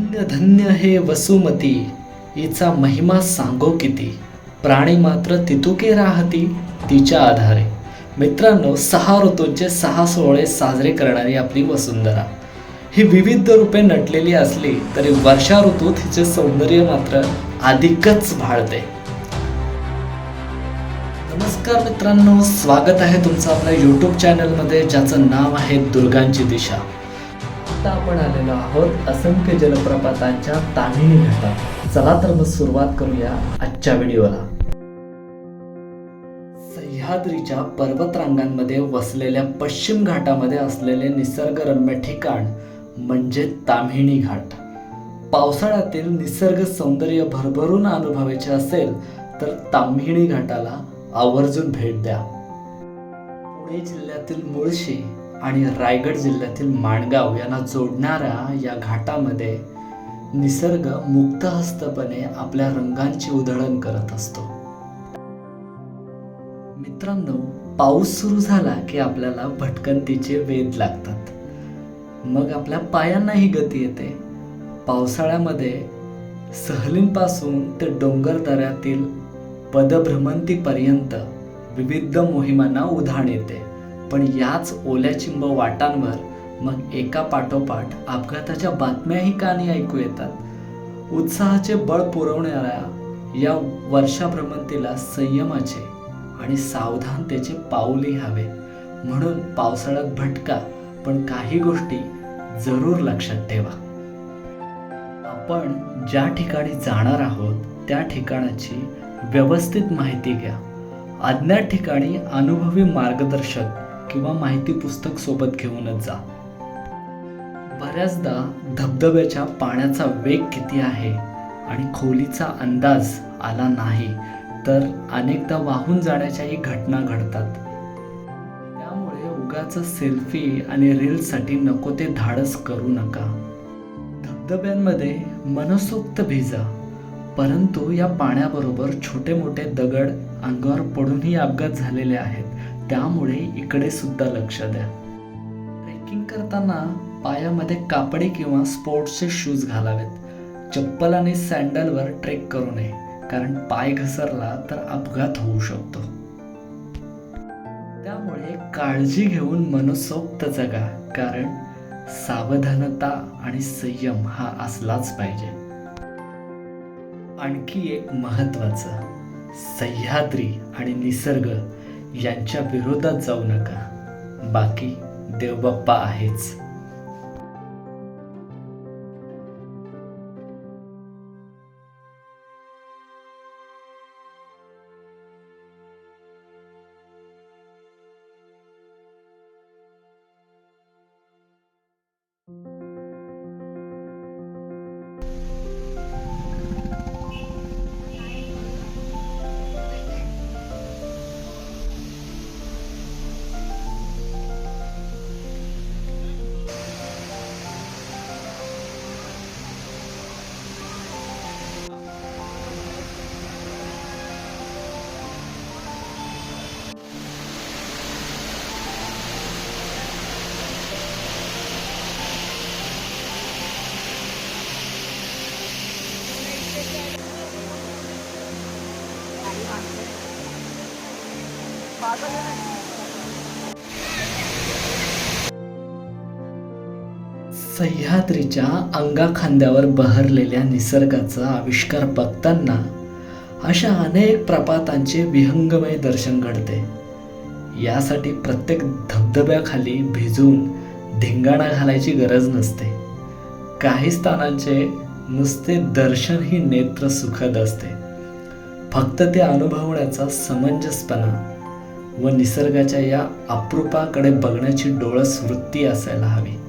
धन्य धन्य हे वसुमती. हिचा महिमा सांगो किती? प्राणी मात्र तितुके राहती तिच्या आधारे. मित्रांनो सहा ऋतूंचे सहा सोहळे साजरे करणारी आपली वसुंधरा. ही विविध रूपे नटलेली असली तरी वर्षा ऋतूत हिचे सौंदर्य मात्र अधिकच भाळते. नमस्कार मित्रांनो स्वागत आहे तुमचं आपल्या यूट्यूब चॅनलमध्ये ज्याचं नाव आहे दुर्गांची दिशा. आत्ता आपण आलेलो आहोत असंख्य जलप्रपातांच्या तामिणी घाटात. चला तर मग सुरुवात करूया आजच्या व्हिडिओला. सह्याद्रीच्या पर्वतरांगांमध्ये वसलेल्या पश्चिम घाटामध्ये असलेले निसर्गरम्य ठिकाण म्हणजे ताम्हिणी घाट. पावसाळ्यातील निसर्ग सौंदर्य भरभरून अनुभवायचे असेल तर ताम्हिणी घाटाला आवर्जून भेट द्या. पुणे जिल्ह्यातील मुळशी आणि रायगड जिल्ह्यातील माणगाव यांना जोडणाऱ्या या घाटामध्ये निसर्ग मुक्तहस्तपणे आपल्या रंगांची उधळण करत असतो. मित्रांनो पाऊस सुरू झाला की आपल्याला भटकंतीचे वेध लागतात. मग आपल्या पायांनाही गती येते. पावसाळ्यामध्ये सहलींपासून ते डोंगर दऱ्यातील पदभ्रमंतीपर्यंत विविध मोहिमांना उधाण येते. पण याच ओल्या चिंब वाटांवर मग एका पाठोपाठ अपघाताच्या बातम्याही कानी ऐकू येतात. उत्साहाचे बळ पुरवणाऱ्या या वर्षाभ्रमंतीला संयमाचे आणि सावधानतेचे पाऊलही हवे. म्हणून पावसाळ्यात भटका पण काही गोष्टी जरूर लक्षात ठेवा. आपण ज्या ठिकाणी जाणार आहोत त्या ठिकाणाची व्यवस्थित माहिती घ्या. अज्ञात ठिकाणी अनुभवी मार्गदर्शक किंवा माहिती पुस्तक सोबत घेऊनच जा. बऱ्याचदा धबधब्याच्या पाण्याचा वेग किती आहे आणि खोलीचा अंदाज आला नाही तर अनेकदा वाहून जाण्याच्याही घटना घडतात. त्यामुळे उगाच सेल्फी आणि रील्ससाठी नको ते धाडस करू नका. धबधब्यांमध्ये मनसोक्त भिजा परंतु या पाण्याबरोबर छोटे मोठे दगड अंगावर पडूनही अपघात झालेले आहेत. त्यामुळे इकडे सुद्धा लक्ष द्या. ट्रेकिंग करताना पायामध्ये कापडे किंवा स्पोर्ट्सचे शूज घालावेत. चप्पल आणि सँडलवर ट्रेक करू नये कारण पाय घसरला तर अपघात होऊ शकतो. त्यामुळे काळजी घेऊन मनसोक्त जगा कारण सावधानता आणि संयम हा असलाच पाहिजे. आणखी एक महत्वाचं सह्याद्री आणि निसर्ग यांच्या विरोधात जाऊ नका. बाकी देवबाप्पा आहेच. सह्याद्रीच्या अंगाखांद्यावर बहरलेल्या निसर्गाचा आविष्कार बघताना अशा अनेक प्रपातांचे विहंगमय दर्शन घडते. यासाठी प्रत्येक धबधब्याखाली भिजून धिंगाणा घालायची गरज नसते. काही स्थानांचे नुसते दर्शन ही नेत्र सुखद असते. फक्त ते अनुभवण्याचा समंजसपणा व निसर्गाच्या या अप्रूपाकडे बघण्याची डोळस वृत्ती असायला हवी.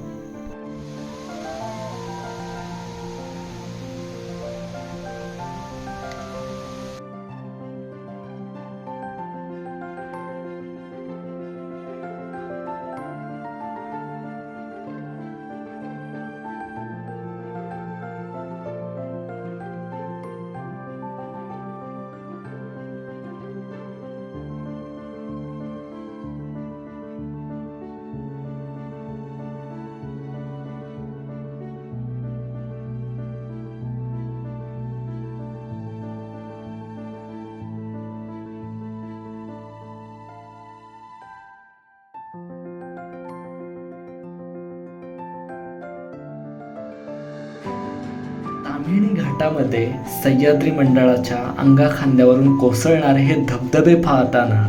कामिणी घाटामध्ये सह्याद्री मंडळाच्या अंगाखांद्यावरून कोसळणारे हे धबधबे पाहताना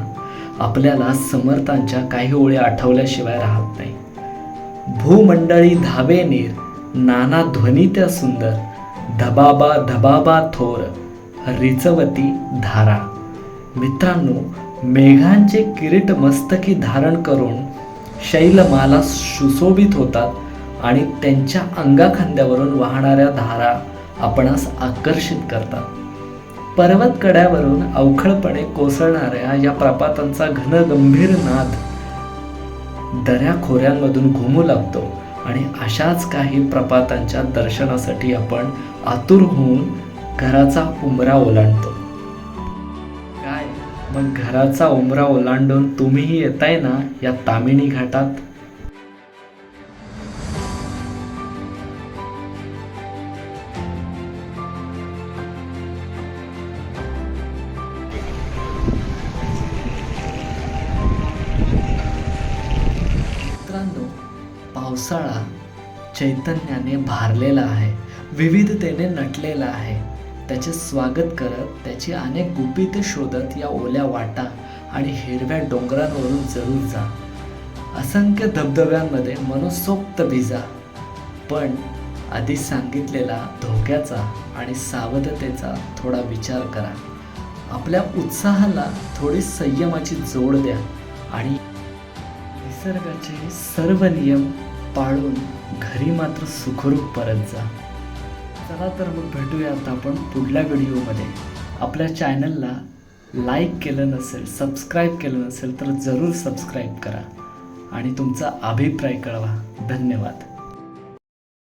आपल्याला समर्थांच्या काही ओळी आठवल्याशिवाय राहत नाही. भूमंडळी धावे नीर नाना ध्वनी त्या सुंदर धबाबा धबाबा थोर रिचवती धारा. मित्रांनो मेघांचे किरीट मस्तकी धारण करून शैलमाला सुशोभित होतात आणि त्यांच्या अंगाखांद्यावरून वाहणाऱ्या धारा आपणास आकर्षित करतात. पर्वत कड्यावरून अवखळपणे कोसळणाऱ्या या प्रपातांचा घनगंभीर नाद दऱ्या खोऱ्यांमधून घुमू लागतो आणि अशाच काही प्रपातांच्या दर्शनासाठी आपण आतुर होऊन घराचा उंबरा ओलांडतो. काय? मग घराचा उंबरा ओलांडून तुम्हीही येताय ना या तामिणी घाटात? पावसाळा चैतन्याने भारलेला आहे विविधतेने नटलेला आहे. त्याचे स्वागत करत त्याची अनेक गुपित शोधत या ओल्या वाटा आणि हिरव्या डोंगरांवरून जरूर जा. असंख्य धबधब्यांमध्ये मनसोक्त भिजा. पण आधी सांगितलेला धोक्याचा आणि सावधतेचा थोडा विचार करा. आपल्या उत्साहाला थोडी संयमाची जोड द्या आणि निसर्गाचे सर्व नियम पाळून घरी मात्र सुखरूप परत जा. चला तर मग भेटूया आता आपण पुढल्या व्हिडिओमध्ये. आपल्या चॅनलला लाईक केलं नसेल सबस्क्राईब केलं नसेल तर जरूर सबस्क्राईब करा. आणि तुमचा अभिप्राय कळवा. धन्यवाद.